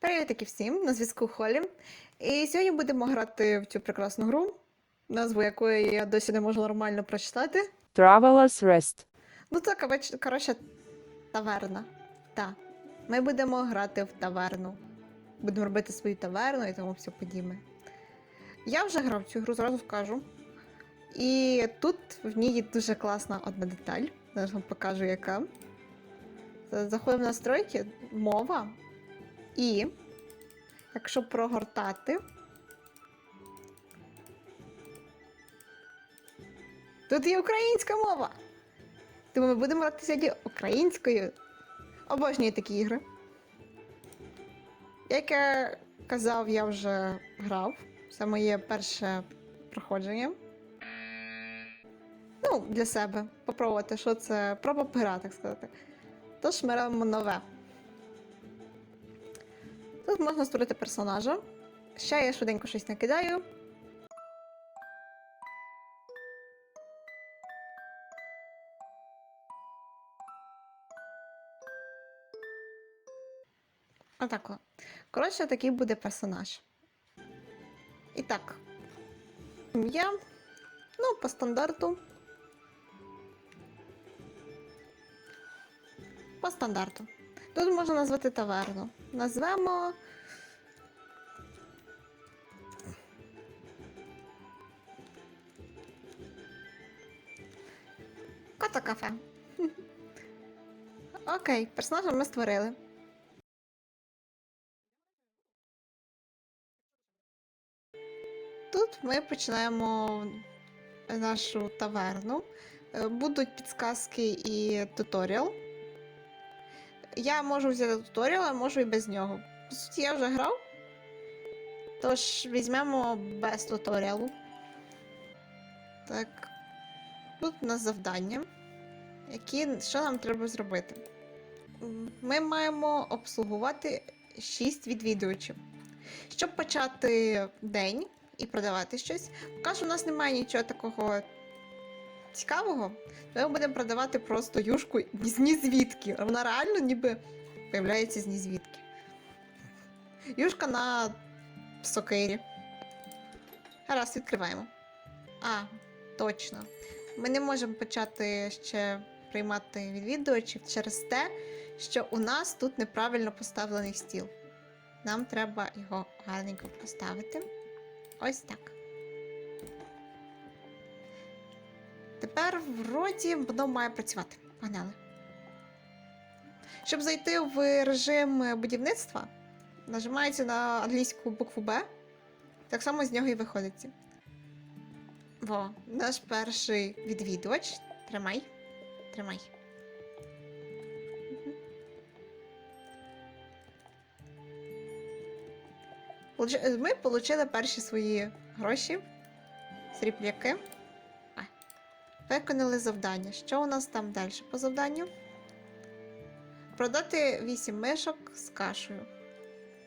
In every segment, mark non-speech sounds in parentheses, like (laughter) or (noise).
Привітки всім! На зв'язку Холі. І сьогодні будемо грати в цю прекрасну гру, назву якої я досі не можу нормально прочитати. Traveler's Rest. Ну це, коротше- таверна. Так. Ми будемо грати в таверну. Будемо робити свою таверну і тому все подібне. Я вже грав цю гру, зразу скажу. І тут в ній є дуже класна одна деталь. Зараз вам покажу, яка. Заходимо в настройки, мова. І якщо прогортати. Тут є українська мова. Тому ми будемо грати сьогодні українською. Обожнюю такі ігри. Як я казав, я вже грав. Це моє перше проходження. Ну, для себе. Попробувати, що це. Проба пера, так сказати. Тож ми робимо нове. Тут можна створити персонажа. Ще я швиденько щось накидаю. Отак. Коротше, такий буде персонаж. І так. Ім'я. Ну, по стандарту. По стандарту. Тут можна назвати таверну. Назвемо. Кота кафе. (laughs) Окей, персонажа ми створили. Тут ми починаємо нашу таверну. Е, Будуть підсказки і туторіал. Я можу взяти туторіал, а можу і без нього. По суті, я вже грав. Тож візьмемо без туторіалу. Так. Тут у нас завдання. Які, що нам треба зробити? Ми маємо обслугувати 6 відвідувачів. Щоб почати день і продавати щось, поки що у нас немає нічого такого цікавого, ми будемо продавати просто юшку з ні звідки. А Вона реально ніби появляється з ні звідки. Юшка на сокирі. Гаразд, відкриваємо. А, точно. Ми не можемо почати ще приймати відвідувачів через те, що у нас тут неправильно поставлений стіл. Нам треба його гарненько поставити. Ось так. Тепер вроді воно має працювати. Погнали. Щоб зайти в режим будівництва, нажимається на англійську букву Б. Так само з нього і виходить. Во, наш перший відвідувач. Тримай. Тримай. Ми отримали перші свої гроші. Срібляки. Виконали завдання. Що у нас там далі по завданню? Продати 8 мишок з кашею.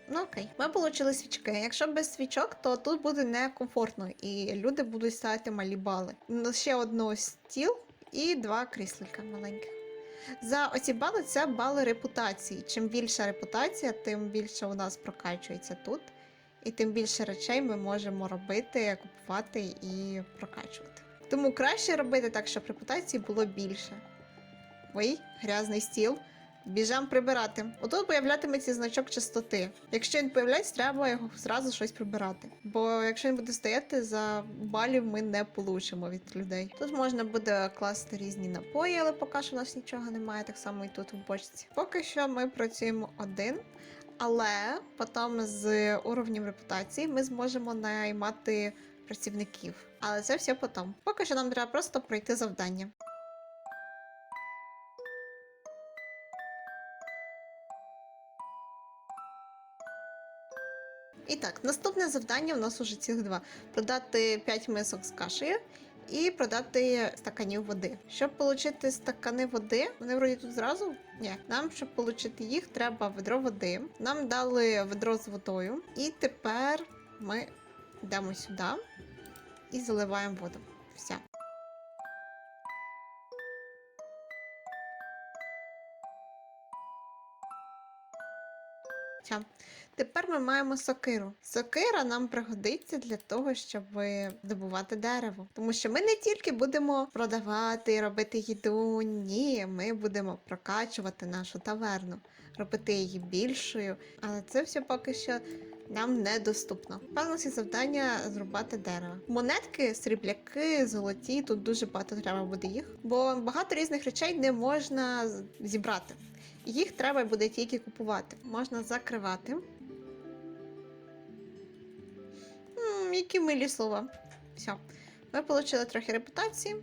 Ну окей, ми отримали свічки. Якщо без свічок, то тут буде некомфортно і люди будуть ставити малі бали. Ще одну стіл і два кріслика маленьких. За оці бали це бали репутації. Чим більша репутація, тим більше у нас прокачується тут. І тим більше речей ми можемо робити, купувати і прокачувати. Тому краще робити так, щоб репутації було більше. Ой, грязний стіл. Біжам прибирати. Отут появлятиметься значок чистоти. Якщо він появляється, треба його зразу щось прибирати. Бо якщо він буде стояти, за балів ми не получимо від людей. Тут можна буде класти різні напої, але поки що у нас нічого немає, так само і тут в бочці. Поки що ми працюємо один. Але потім з уровнем репутації ми зможемо наймати працівників. Але це все потім. Поки що нам треба просто пройти завдання. І так, наступне завдання у нас уже цілих два: продати 5 мисок з кашею і продати стаканів води. Щоб отримати стакани води, вони вроді тут зразу. Ні, нам, щоб отримати їх, треба ведро води. Нам дали ведро з водою. І тепер ми йдемо сюди і заливаємо воду. Все. Тепер ми маємо сокиру. Сокира нам пригодиться для того, щоб добувати дерево. Тому що ми не тільки будемо продавати, робити їду. Ні, ми будемо прокачувати нашу таверну, робити її більшою. Але це все поки що нам недоступно. Певно, ці завдання зрубати дерево. Монетки, срібляки, золоті. Тут дуже багато треба буде їх, бо багато різних речей не можна зібрати. Їх треба буде тільки купувати. Можна закривати. М, які милі слова. Все. Ми отримали трохи репутації.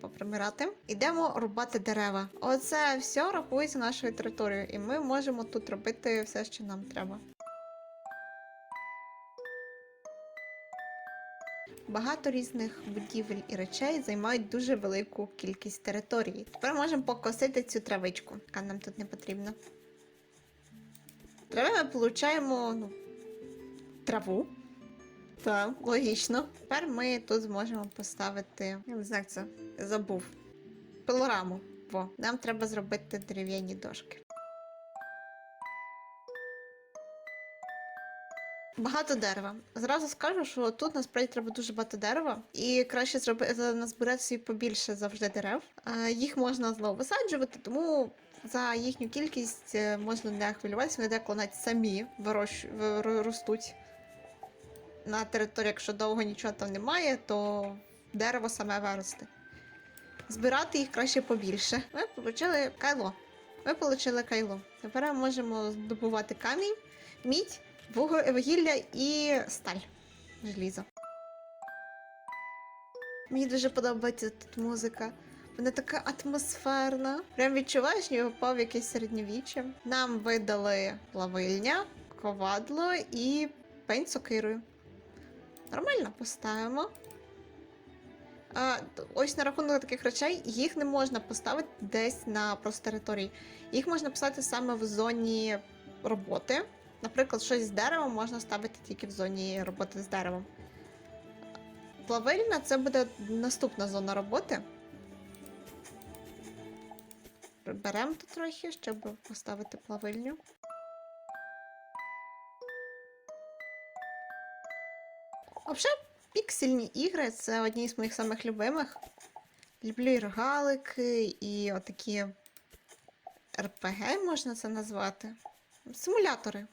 Попримирати. Ідемо рубати дерева. Оце все рахується нашою територією, і ми можемо тут робити все, що нам треба. Багато різних будівель і речей займають дуже велику кількість території. Тепер можемо покосити цю травичку, яка нам тут не потрібна. Трави ми получаємо ну, траву. Так, логічно. Тепер ми тут зможемо поставити. Я не знаю, це забув. Пилораму. Во, нам треба зробити дерев'яні дошки. Багато дерева. Зразу скажу, що тут насправді треба дуже багато дерева, і краще зробити назбирати собі побільше завжди дерев. Їх можна знову висаджувати, тому за їхню кількість е, можна не хвилюватися, вони деколи навіть самі вирощ... ростуть. На території, якщо довго нічого там немає, то дерево саме виросте. Збирати їх краще побільше. Ми отримали кайло. Ми отримали кайло. Тепер ми можемо здобувати камінь, мідь, вугілля і сталь. Желізо. Мені дуже подобається тут музика. Вона така атмосферна. Прям відчуваєш, ніби попав в якесь середньовіччя. Нам видали плавильня, ковадло і пень сокирою. Нормально поставимо. А, ось на рахунок таких речей, їх не можна поставити десь на просто території. Їх можна поставити саме в зоні роботи. Наприклад, щось з деревом можна ставити тільки в зоні роботи з деревом. Плавильна це буде наступна зона роботи. Приберемо тут трохи, щоб поставити плавильню. Взагалі, піксельні ігри це одні з моїх самих любимих. Люблю і рогалики, і отакі РПГ можна це назвати. Симулятори.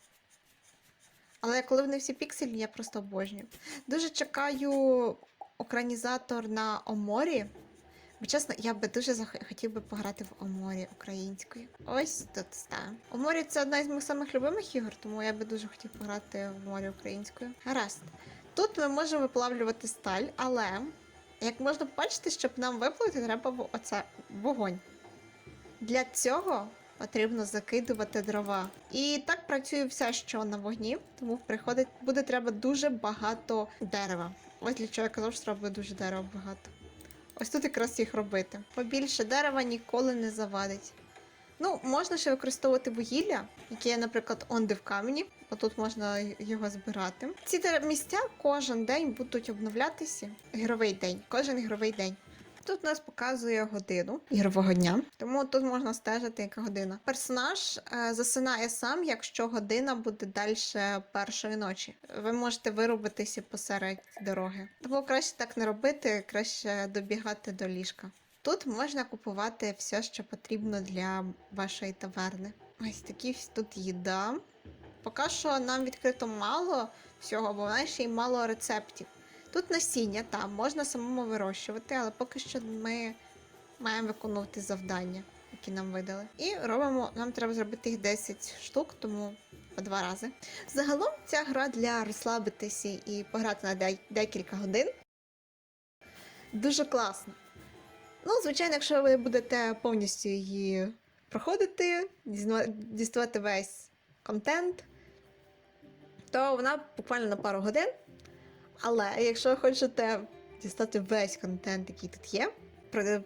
Але коли вони всі піксельні, я просто обожнюю. Дуже чекаю екранізатор на Оморі. Бо чесно, я би дуже хотів би пограти в Оморі українською. Ось тут ставимо. Оморі це одна з моїх самих любимих ігор, тому я би дуже хотів пограти в Оморі українською. Гаразд. Тут ми можемо виплавлювати сталь, але як можна побачити, щоб нам виплавити, треба оце вогонь. Для цього потрібно закидувати дрова. І так працює все, що на вогні, тому приходить буде треба дуже багато дерева. Ось для чого я казав, що треба дуже дерева багато. Ось тут якраз їх робити. Побільше дерева ніколи не завадить. Ну, можна ще використовувати вугілля, яке є, наприклад, онде в камені, бо тут можна його збирати. Ці місця кожен день будуть обновлятися. Ігровий день, кожен ігровий день. Тут нас показує годину ігрового дня, тому тут можна стежити, яка година. Персонаж е, засинає сам, якщо година буде далі першої ночі. Ви можете вирубитися посеред дороги. Тому краще так не робити, краще добігати до ліжка. Тут можна купувати все, що потрібно для вашої таверни. Ось такі тут їда. Поки що нам відкрито мало всього, бо в нас ще й мало рецептів. Тут насіння, там можна самому вирощувати, але поки що ми маємо виконувати завдання, які нам видали. І робимо, нам треба зробити їх 10 штук, тому по два рази. Загалом ця гра для розслабитися і пограти на декілька годин. Дуже класно. Ну, звичайно, якщо ви будете повністю її проходити, діставати весь контент, то вона буквально на пару годин. Але якщо хочете дістати весь контент, який тут є,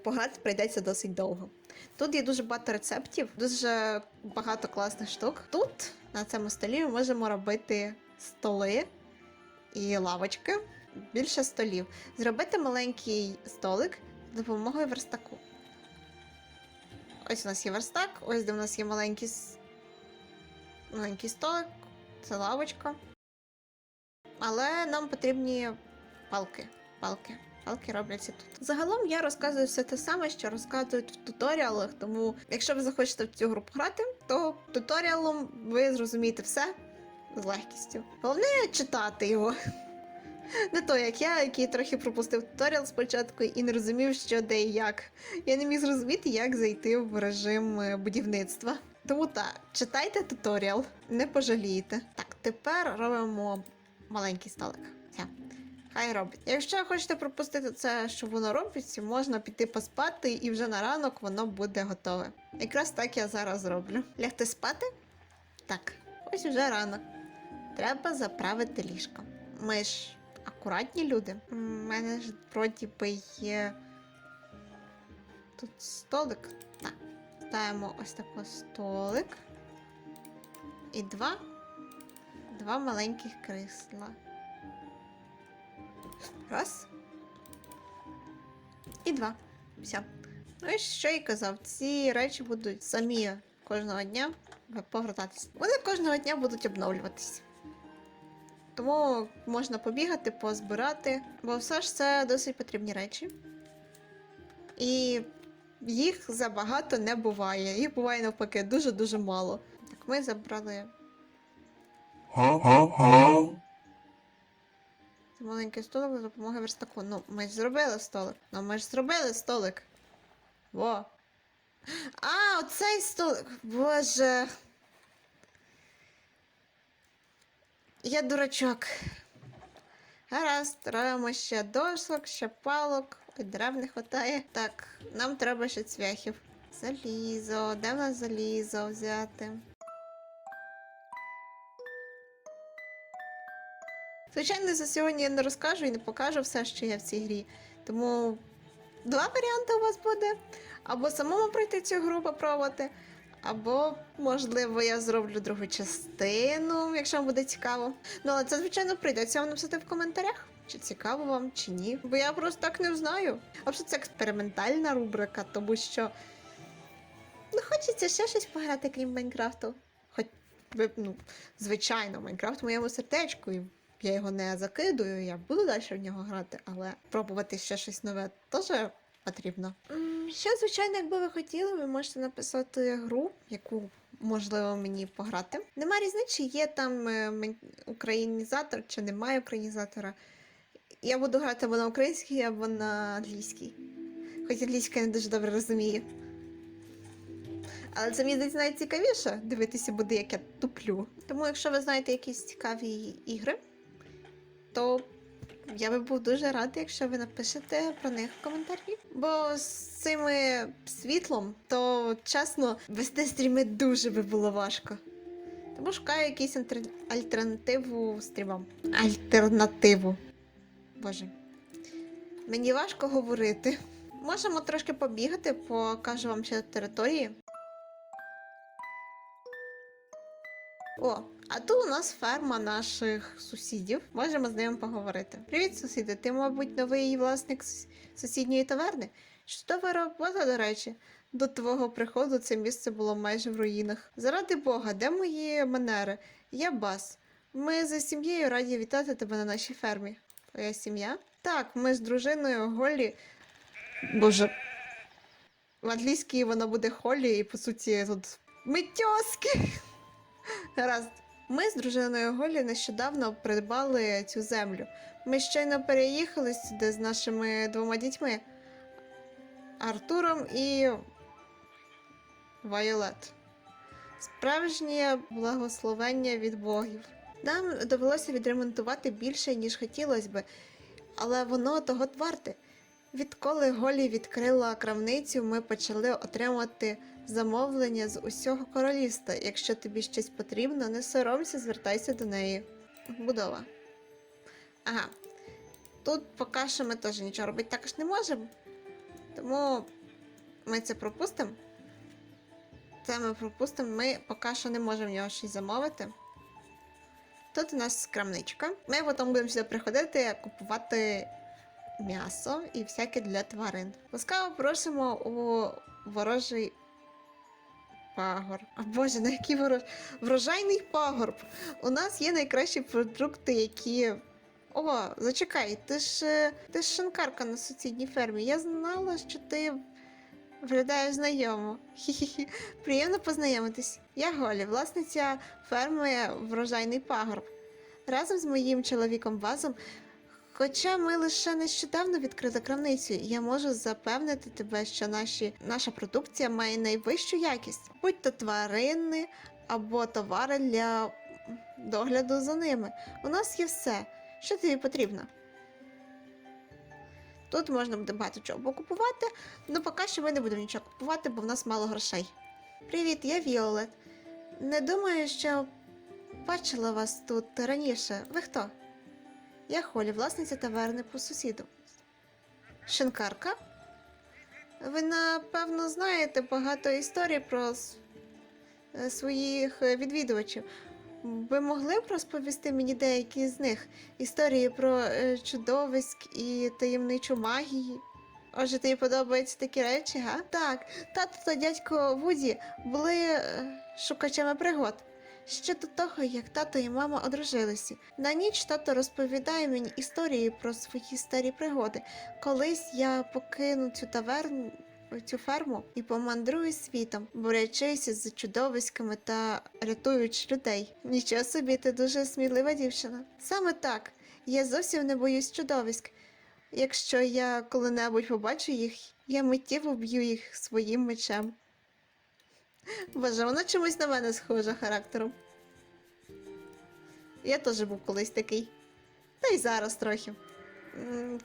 пограти прийдеться досить довго. Тут є дуже багато рецептів, дуже багато класних штук. Тут, на цьому столі, ми можемо робити столи і лавочки. Більше столів. Зробити маленький столик з допомогою верстаку. Ось у нас є верстак, ось де у нас є маленький. маленький столик, це лавочка. Але нам потрібні палки. Палки. Палки робляться тут. Загалом я розказую все те саме, що розказують в туторіалах, тому якщо ви захочете в цю групу грати, то туторіалом ви зрозумієте все з легкістю. Головне читати його. (laughs) Не то, як я, який трохи пропустив туторіал спочатку і не розумів, що де і як. Я не міг зрозуміти, як зайти в режим е, будівництва. Тому так, читайте туторіал, не пожалієте. Так, тепер робимо маленький столик. Все. Хай робить. Якщо хочете пропустити це, що воно робиться, можна піти поспати, і вже на ранок воно буде готове. Якраз так я зараз зроблю. Лягти спати? Так, ось уже ранок. Треба заправити ліжко. Ми ж акуратні люди. У мене ж вроді би є. Тут столик. Так. Ставимо ось такий столик. І два. Два маленьких крісла. Раз. І два. Все. Ну і що я казав, ці речі будуть самі кожного дня повертатися. Вони кожного дня будуть обновлюватися. Тому можна побігати, позбирати, бо все ж це досить потрібні речі. І їх забагато не буває. Їх буває навпаки дуже-дуже мало. Так, ми забрали Huh? Це маленький столик за допомогою верстаку. Ну, ми ж зробили столик. Ну, ми ж зробили столик. Во. А, оцей столик. Боже. Я дурачок. Гаразд, робимо ще дошок, ще палок. Ой, Дерев не хватає. Так, нам треба ще цвяхів. Залізо. Де в нас залізо взяти? Звичайно, за сьогодні я не розкажу і не покажу все, що є в цій грі. Тому два варіанти у вас буде. Або самому пройти цю гру попробувати, або, можливо, я зроблю другу частину, якщо вам буде цікаво. Ну, але це, звичайно, прийдеться вам написати в коментарях, чи цікаво вам, чи ні. Бо я просто так не знаю. А що це експериментальна рубрика, тому що ну, хочеться ще щось пограти, крім Майнкрафту. Хоч ну, звичайно, Майнкрафт в моєму сердечку. Я його не закидую, я буду далі в нього грати, але пробувати ще щось нове теж потрібно. Ще, звичайно, якби ви хотіли, ви можете написати гру, яку можливо мені пограти. Нема різниці, є там е, українізатор, чи немає українізатора. Я буду грати або на українській, або на англійській. Хоч англійська я не дуже добре розумію. Але це мені здається навіть цікавіше дивитися буде, як я туплю. Тому, якщо ви знаєте якісь цікаві ігри, то я би був дуже радий, якщо ви напишете про них в коментарі. Бо з цими світлом, то чесно, вести стріми дуже би було важко. Тому шукаю якусь альтер- альтернативу стрімам. Альтернативу. Боже. Мені важко говорити. Можемо трошки побігати, покажу вам ще території. О, а тут у нас ферма наших сусідів. Можемо з ними поговорити. Привіт, сусіди. Ти, мабуть, новий власник сусідньої таверни? Чудова робота, до речі. До твого приходу це місце було майже в руїнах. Заради Бога, де мої манери? Я бас. Ми за сім'єю раді вітати тебе на нашій фермі. Твоя сім'я? Так, ми з дружиною Голлі. Боже. В англійській вона буде Холлі, і по суті тут ми тьоски. (laughs) Гаразд. Ми з дружиною Голі нещодавно придбали цю землю. Ми щойно переїхали сюди з нашими двома дітьми Артуром і Вайолет. Справжнє благословення від богів. Нам довелося відремонтувати більше, ніж хотілося би, але воно того варте. Відколи Голі відкрила крамницю, ми почали отримувати замовлення з усього королівства. Якщо тобі щось потрібно, не соромся, звертайся до неї. Будова. Ага. Тут поки що ми теж нічого робити також не можемо. Тому ми це пропустимо. Це ми пропустимо. Ми поки що не можемо в нього щось замовити. Тут у нас крамничка. Ми потім будемо сюди приходити, купувати м'ясо і всяке для тварин. Ласкаво просимо у ворожий пагорб. А боже, на який ворож... врожайний пагорб. У нас є найкращі продукти, які. О, зачекай, ти ж е, ти ж шинкарка на сусідній фермі. Я знала, що ти виглядаєш знайомо. Хі-хі-хі. Приємно познайомитись. Я Голі, власниця ферми Врожайний пагорб. Разом з моїм чоловіком Базом Хоча ми лише нещодавно відкрили крамницю, я можу запевнити тебе, що наші, наша продукція має найвищу якість, будь то тварини або товари для догляду за ними. У нас є все, що тобі потрібно. Тут можна буде багато чого покупувати, але поки що ми не будемо нічого купувати, бо в нас мало грошей. Привіт, я Віолет. Не думаю, що бачила вас тут раніше. Ви хто? Я Холі, власниця таверни по сусіду. Шинкарка? Ви, напевно, знаєте багато історій про е, своїх е, відвідувачів. Ви могли б розповісти мені деякі з них історії про е, чудовиськ і таємничу магію? Отже, тобі подобаються такі речі, га? Так, тато та дядько Вуді були шукачами пригод. Ще до того, як тато і мама одружилися. На ніч тато розповідає мені історії про свої старі пригоди. Колись я покину цю таверну. Цю ферму і помандрую світом, борючись з чудовиськами та рятуючи людей. Нічого собі, ти дуже смілива дівчина. Саме так, я зовсім не боюсь чудовиськ. Якщо я коли-небудь побачу їх, я миттєво б'ю їх своїм мечем. Боже, вона чомусь на мене схожа характером. Я теж був колись такий. Та й зараз трохи.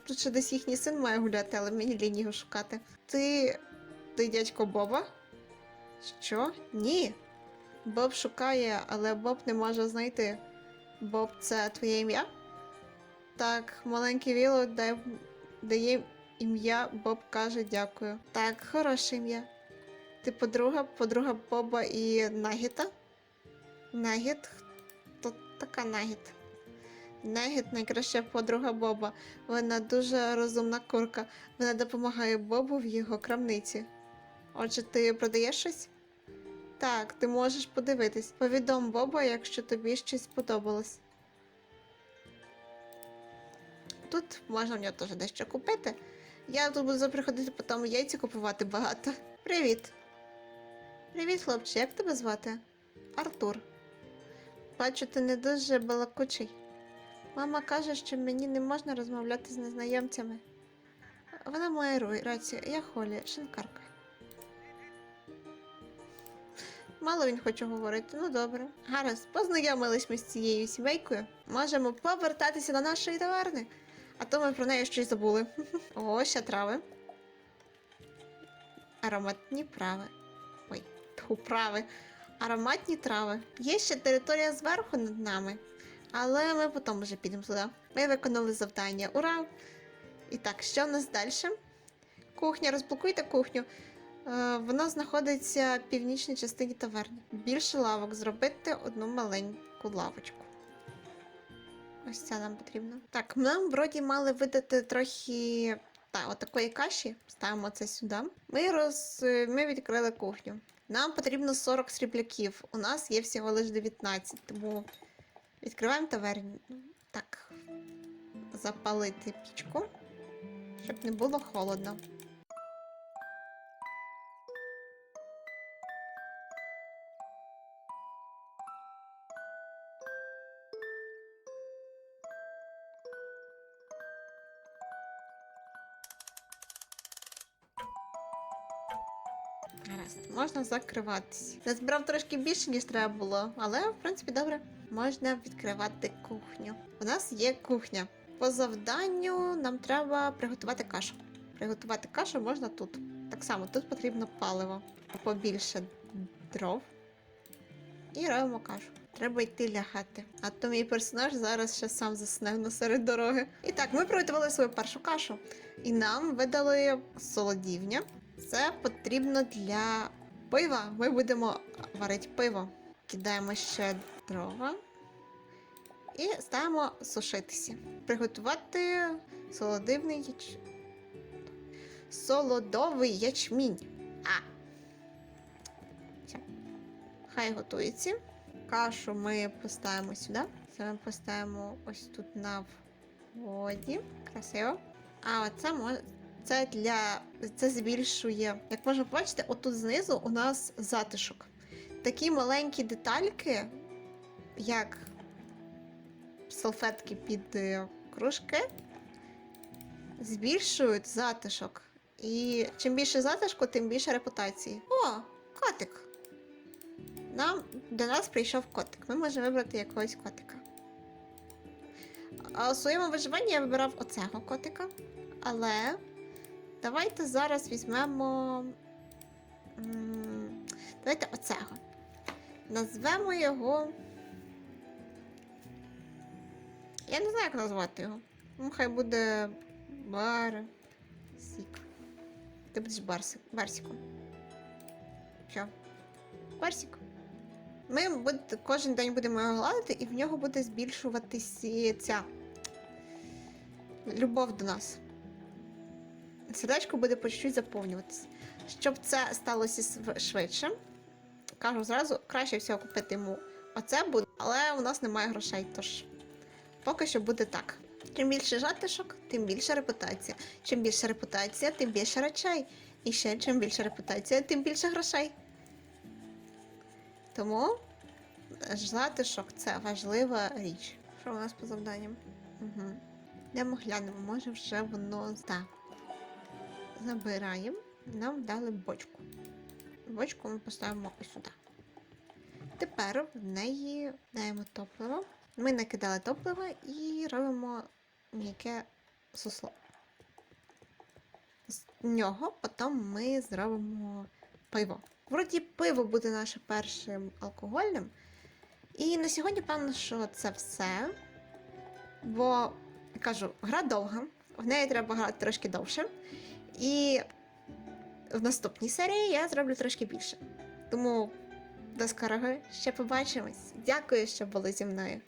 Тут ще десь їхній син має гуляти, але мені лінь його шукати. Ти. Ти дядько Боба? Що? Ні. Боб шукає, але Боб не може знайти. Боб це твоє ім'я? Так, маленький Віло дає ім'я, Боб каже дякую. Так, хороше ім'я. Ти подруга, подруга Боба і Нагіта? Нагіт? Хто така Нагіт? Нагіт найкраща подруга Боба. Вона дуже розумна курка. Вона допомагає Бобу в його крамниці. Отже, ти продаєш щось? Так, ти можеш подивитись. Повідом Боба, якщо тобі щось сподобалось. Тут можна в нього теж дещо купити. Я тут буду приходити потім яйці купувати багато. Привіт. Привіт, хлопче, як тебе звати? Артур. Бачу, ти не дуже балакучий. Мама каже, що мені не можна розмовляти з незнайомцями. Вона має рацію, я Холі, шинкарка. Мало він хоче говорити, ну добре. Гаразд, познайомились ми з цією сімейкою. Можемо повертатися до нашої таверни. А то ми про неї щось забули. (laughs) О, ще трави. Ароматні прави. Ой, тьфу, прави. Ароматні трави. Є ще територія зверху над нами. Але ми потім вже підемо туди. Ми виконали завдання. Ура! І так, що в нас далі? Кухня, розблокуйте кухню. Е, вона знаходиться в північній частині таверни. Більше лавок зробити одну маленьку лавочку. Ось це нам потрібно. Так, нам вроді мали видати трохи та, отакої каші. Ставимо це сюди. Ми, роз... ми відкрили кухню. Нам потрібно 40 срібляків. У нас є всього лише 19, тому відкриваємо таверню. Так, запалити пічку, щоб не було холодно. Гаразд, можна закриватись. Назбирав трошки більше, ніж треба було, але в принципі добре. Можна відкривати кухню. У нас є кухня. По завданню нам треба приготувати кашу. Приготувати кашу можна тут. Так само, тут потрібно паливо. Побільше дров. І робимо кашу. Треба йти лягати. А то мій персонаж зараз ще сам засне серед дороги. І так, ми приготували свою першу кашу. І нам видали солодівня. Це потрібно для пива. Ми будемо варити пиво. Кидаємо ще дрова і ставимо сушитися. Приготувати солодивний яч... Солодовий ячмінь. А. Хай готується. Кашу ми поставимо сюди. Це ми поставимо ось тут на вході. Красиво. А оце. Це для. Це збільшує. Як можна побачити, отут знизу у нас затишок. Такі маленькі детальки, як салфетки під е, кружки, збільшують затишок. І чим більше затишку, тим більше репутації. О, котик! Нам до нас прийшов котик. Ми можемо вибрати якогось котика. А у своєму виживанні я вибирав оцього котика. Але давайте зараз візьмемо. Давайте оцього. Назвемо його. Я не знаю, як назвати його. Ну, хай буде Барсік. Ти будеш барсик, барсиком. Що? Барсик. Ми буде, кожен день будемо його гладити, і в нього буде збільшуватися ця любов до нас. Сердечко буде по чуть-чуть заповнюватися. Щоб це сталося швидше, кажу зразу, краще всього купити йому оце буде, але у нас немає грошей, тож поки що буде так. Чим більше жатишок, тим більше репутація. Чим більше репутація, тим більше речей. І ще чим більше репутація, тим більше грошей. Тому затишок це важлива річ. Що у нас по завданням? Угу. Йдемо глянемо, може вже воно так. Забираємо. Нам дали бочку. Бочку ми поставимо ось сюди. Тепер в неї даємо топливо. Ми накидали топливо і робимо м'яке сусло. З нього потім ми зробимо пиво. Вроді пиво буде нашим першим алкогольним. І на сьогодні, певно, що це все. Бо, кажу, гра довга, в неї треба грати трошки довше. І в наступній серії я зроблю трошки більше. Тому до скорого ще побачимось. Дякую, що були зі мною.